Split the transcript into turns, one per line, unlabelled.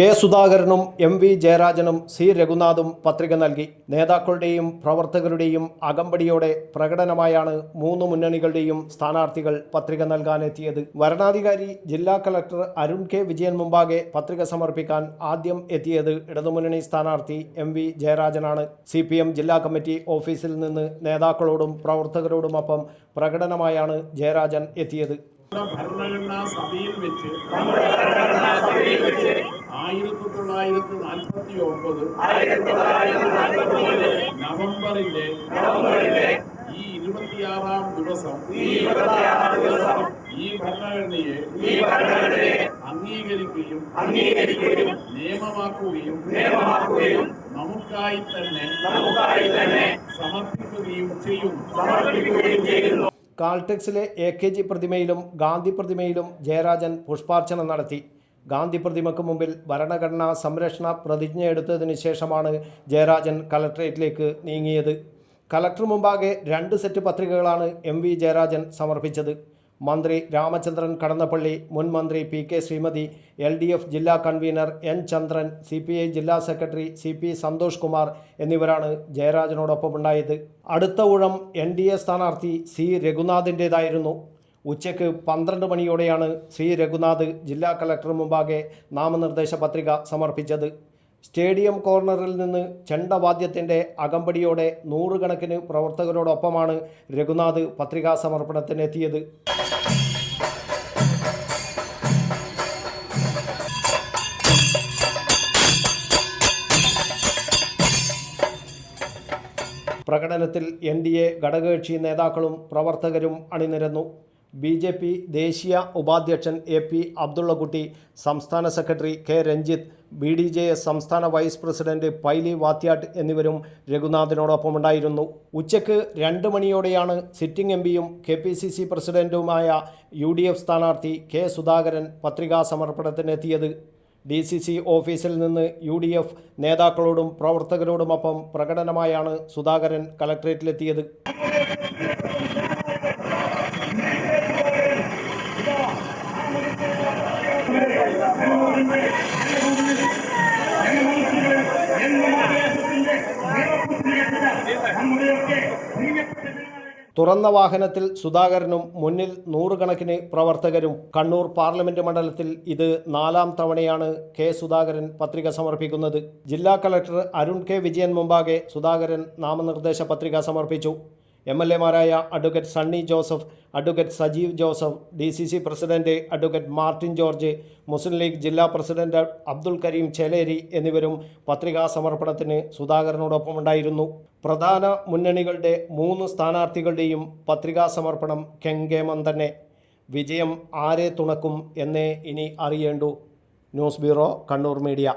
K സുധാകരനും M V ജയരാജനും C രഘുനാഥും പത്രിക നൽകി നേതാക്കളുടെയും പ്രവർത്തകരുടെയും അകമ്പടിയോടെ പ്രകടനമായാണ് മൂന്ന് മുന്നണികളുടെയും സ്ഥാനാർത്ഥികൾ പത്രിക നൽകാനെത്തിയത് വരണാധികാരി ജില്ലാ കളക്ടർ അരുൺ കെ വിജയൻ മുമ്പാകെ പത്രിക സമർപ്പിക്കാൻ ആദ്യം എത്തിയത് ഇടതുമുന്നണി സ്ഥാനാർത്ഥി എം വി ജയരാജനാണ് സി പി എം ജില്ലാ കമ്മിറ്റി ഓഫീസിൽ നിന്ന് നേതാക്കളോടും പ്രവർത്തകരോടുമൊപ്പം പ്രകടനമായാണ് ജയരാജൻ എത്തിയത്
ഭരണഘടനാ സഭയിൽ വെച്ച് ആയിരത്തി തൊള്ളായിരത്തി നാൽപ്പത്തി ഒമ്പത് നവംബറിലെ ഈ ഇരുപത്തിയാറാം ദിവസം ഈ ഭരണഘടനയെ അംഗീകരിക്കുകയും അംഗീകരിക്കുകയും നിയമമാക്കുകയും നിയമമാക്കുകയും നമുക്കായി തന്നെ നമുക്കായി തന്നെ സമർപ്പിക്കുകയും ചെയ്യും സമർപ്പിക്കുകയും ചെയ്യുന്നു
കാൾടെക്സിലെ എ കെ ജി പ്രതിമയിലും ഗാന്ധി പ്രതിമയിലും ജയരാജൻ പുഷ്പാർച്ചന നടത്തി ഗാന്ധി പ്രതിമയ്ക്ക് മുമ്പിൽ ഭരണഘടനാ സംരക്ഷണ പ്രതിജ്ഞ എടുത്തതിന് ശേഷമാണ് ജയരാജൻ കലക്ട്രേറ്റിലേക്ക് നീങ്ങിയത് കലക്ടർ മുമ്പാകെ രണ്ട് സെറ്റ് പത്രികകളാണ് എം വി ജയരാജൻ സമർപ്പിച്ചത് മന്ത്രി രാമചന്ദ്രൻ കടന്നപ്പള്ളി മുൻ മന്ത്രി P K Sreemathi L D F ജില്ലാ convener N Chandran C P I ജില്ലാ secretary C P Santhosh Kumar എന്നിവരാണ് ജയരാജനോടൊപ്പമുണ്ടായത് അടുത്ത ഊഴം എൻ ഡി എ സ്ഥാനാർത്ഥി സി രഘുനാഥിൻ്റേതായിരുന്നു ഉച്ചയ്ക്ക് പന്ത്രണ്ട് മണിയോടെയാണ് സി രഘുനാഥ് ജില്ലാ കളക്ടർ മുമ്പാകെ നാമനിർദ്ദേശ പത്രിക സമർപ്പിച്ചത് സ്റ്റേഡിയം കോർണറിൽ നിന്ന് ചെണ്ടവാദ്യത്തിൻ്റെ അകമ്പടിയോടെ നൂറുകണക്കിന് പ്രവർത്തകരോടൊപ്പമാണ് രഘുനാഥ് പത്രികാ സമർപ്പണത്തിനെത്തിയത് പ്രകടനത്തിൽ എൻ ഡി എ ഘടകകക്ഷി നേതാക്കളും പ്രവർത്തകരും അണിനിരന്നു ബി ജെ പി ദേശീയ ഉപാധ്യക്ഷൻ എ പി അബ്ദുള്ളക്കുട്ടി സംസ്ഥാന secretary K Ranjith B D J S സംസ്ഥാന വൈസ് പ്രസിഡന്റ് പൈലി വാത്യാട്ട് എന്നിവരും രഘുനാഥിനോടൊപ്പം ഉണ്ടായിരുന്നു ഉച്ചയ്ക്ക് രണ്ട് മണിയോടെയാണ് സിറ്റിംഗ് എം പിയും കെ പി സി സി പ്രസിഡന്റുമായ യു ഡി എഫ് സ്ഥാനാർത്ഥി കെ സുധാകരൻ പത്രികാ സമർപ്പണത്തിനെത്തിയത് ഡി സി സി ഓഫീസിൽ നിന്ന് യു ഡി എഫ് നേതാക്കളോടും പ്രവർത്തകരോടുമൊപ്പം പ്രകടനമായാണ് സുധാകരൻ കലക്ട്രേറ്റിലെത്തിയത് തുറന്ന വാഹനത്തിൽ സുധാകരനും മുന്നിൽ നൂറുകണക്കിന് പ്രവർത്തകരും കണ്ണൂർ പാർലമെന്റ് മണ്ഡലത്തിൽ ഇത് നാലാം തവണയാണ് കെ സുധാകരൻ പത്രിക സമർപ്പിക്കുന്നത് ജില്ലാ കളക്ടർ അരുൺ കെ വിജയൻ മുമ്പാകെ സുധാകരൻ നാമനിർദ്ദേശ പത്രിക സമർപ്പിച്ചു എം എൽ എമാരായ advocate Sunny Joseph advocate Sajeev Joseph D C C president advocate Martin George Muslim League ജില്ലാ പ്രസിഡന്റ് അബ്ദുൾ കരീം ചേലേരി എന്നിവരും പത്രികാ സമർപ്പണത്തിന് സുധാകരനോടൊപ്പം ഉണ്ടായിരുന്നു പ്രധാന മുന്നണികളുടെ മൂന്ന് സ്ഥാനാർത്ഥികളുടെയും പത്രികാ സമർപ്പണം കെങ്കേമം തന്നെ വിജയം ആരെ തുണക്കും എന്നേ ഇനി അറിയേണ്ടു ന്യൂസ് ബ്യൂറോ കണ്ണൂർ മീഡിയ